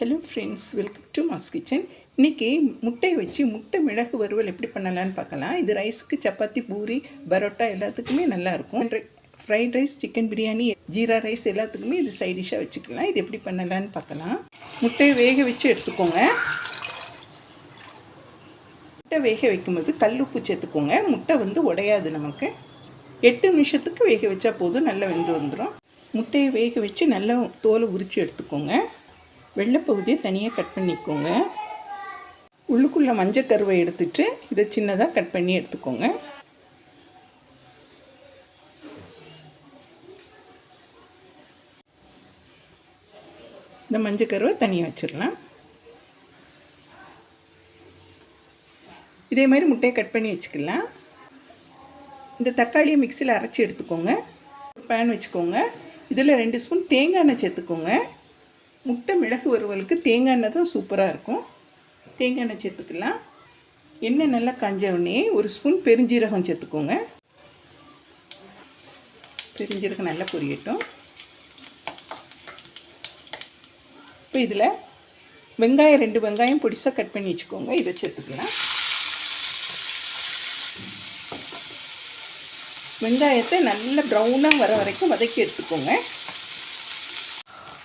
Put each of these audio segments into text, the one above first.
Hello friends welcome to mass kitchen இன்றைக்கி முட்டை வச்சு முட்டை மிளகு வறுவல் எப்படி பண்ணலான்னு பார்க்கலாம். இது ரைஸுக்கு சப்பாத்தி பூரி பரோட்டா எல்லாத்துக்குமே நல்லாயிருக்கும் fried rice chicken biryani jeera rice எல்லாத்துக்குமே இது சைட் டிஷ்ஷாக வச்சுக்கலாம். இது எப்படி பண்ணலான்னு பார்க்கலாம். முட்டையை வேக வச்சு எடுத்துக்கோங்க. முட்டை வேக வைக்கும்போது கல் உப்பு சேர்த்துக்கோங்க. முட்டை வந்து உடையாது நமக்கு. எட்டு நிமிஷத்துக்கு வேக வச்சா போதும் நல்லா வெந்து வந்துடும் முட்டையை வேக வச்சு நல்லா தோலை உரித்து எடுத்துக்கோங்க. வெள்ளைப்பகுதியை தனியாக கட் பண்ணிக்கோங்க. உள்ளுக்குள்ளே மஞ்சள் கருவை எடுத்துட்டு இதை சின்னதாக கட் பண்ணி எடுத்துக்கோங்க. இந்த மஞ்சள் கருவை தனியாக வச்சிடலாம். இதே மாதிரி முட்டையை கட் பண்ணி வச்சுக்கலாம். இந்த தக்காளியை மிக்சியில் அரைச்சி எடுத்துக்கோங்க. பேன் வச்சுக்கோங்க. இதில் ரெண்டு ஸ்பூன் தேங்காய் எண்ணெய் சேர்த்துக்கோங்க. முட்டை மிளகு வறுவலுக்கு தேங்காய் எண்ணெய் தான் சூப்பராக இருக்கும். தேங்காய் எண்ணெய் சேர்த்துக்கலாம். எண்ணெய் நல்லா காஞ்ச உடனே ஒரு ஸ்பூன் பெருஞ்சீரகம் சேர்த்துக்கோங்க. பெருஞ்சீரகம் நல்லா பொரியட்டும். இப்போ இதில் வெங்காயம் ரெண்டு வெங்காயம் பொடிசாக கட் பண்ணி வச்சுக்கோங்க. இதை சேர்த்துக்கலாம். வெங்காயத்தை நல்ல ப்ரௌனாக வர வரைக்கும் வதக்கி எடுத்துக்கோங்க.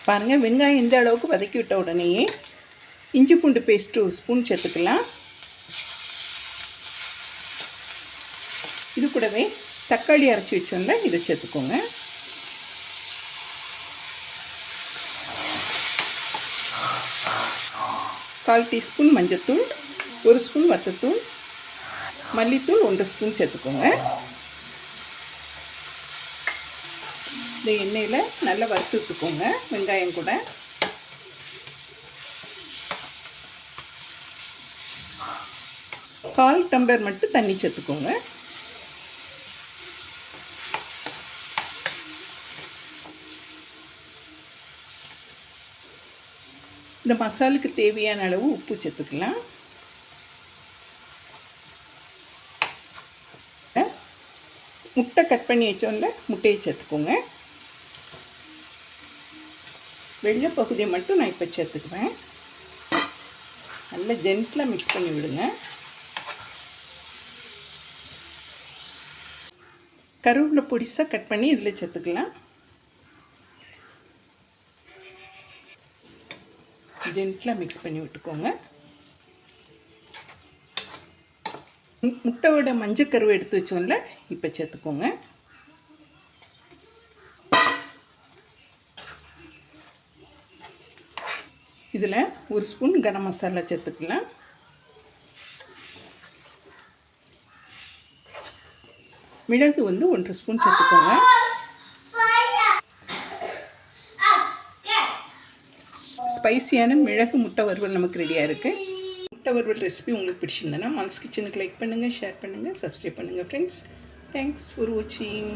பாருங்கள் வெங்காயம் இந்த அளவுக்கு வதக்கி விட்ட உடனேயே இஞ்சி பூண்டு பேஸ்ட்டு ஒரு ஸ்பூன் சேர்த்துக்கலாம். இது கூடவே தக்காளி அரைச்சி வச்சோம்ல இதை சேர்த்துக்கோங்க. கால் டீஸ்பூன் மஞ்சத்தூள் ஒரு ஸ்பூன் வத்தத்தூள் மல்லித்தூள் ஒன்றரை ஸ்பூன் சேர்த்துக்கோங்க. இந்த எண்ணெயில் நல்லா வறுத்துட்டுக்கோங்க வெங்காயம் கூட. கால் டம்ளர் மட்டும் தண்ணி சேர்த்துக்கோங்க. இந்த மசாலுக்கு தேவையான அளவு உப்பு சேர்த்துக்கலாம். முட்டை கட் பண்ணி வச்சோம்ல முட்டையை சேர்த்துக்கோங்க. வெள்ளை பகுதியை மட்டும் நான் இப்போ சேர்த்துக்குவேன். நல்லா ஜென்டிலாக மிக்ஸ் பண்ணி விடுங்க. கருவேப்பிலை பொடிசாக கட் பண்ணி இதில் சேர்த்துக்கலாம். ஜென்டிலாக மிக்ஸ் பண்ணி விட்டுக்கோங்க. முட்டையோட மஞ்சள் கருவை எடுத்து வச்சோம்ல இப்போ சேர்த்துக்கோங்க. இதில் ஒரு ஸ்பூன் கரம் மசாலா சேர்த்துக்கலாம். மிளகு வந்து ஒன்றரை ஸ்பூன் சேர்த்துக்கோங்க. ஸ்பைசியான மிளகு முட்டை வறுவல் நமக்கு ரெடியாக இருக்குது முட்டை வறுவல் ரெசிபி உங்களுக்கு பிடிச்சிருந்தேன்னா மனசு கிச்சனுக்கு லைக் பண்ணுங்கள் ஷேர் பண்ணுங்கள் சப்ஸ்கிரைப் பண்ணுங்கள் ஃப்ரெண்ட்ஸ் தேங்க்ஸ் ஃபார் வாட்சிங்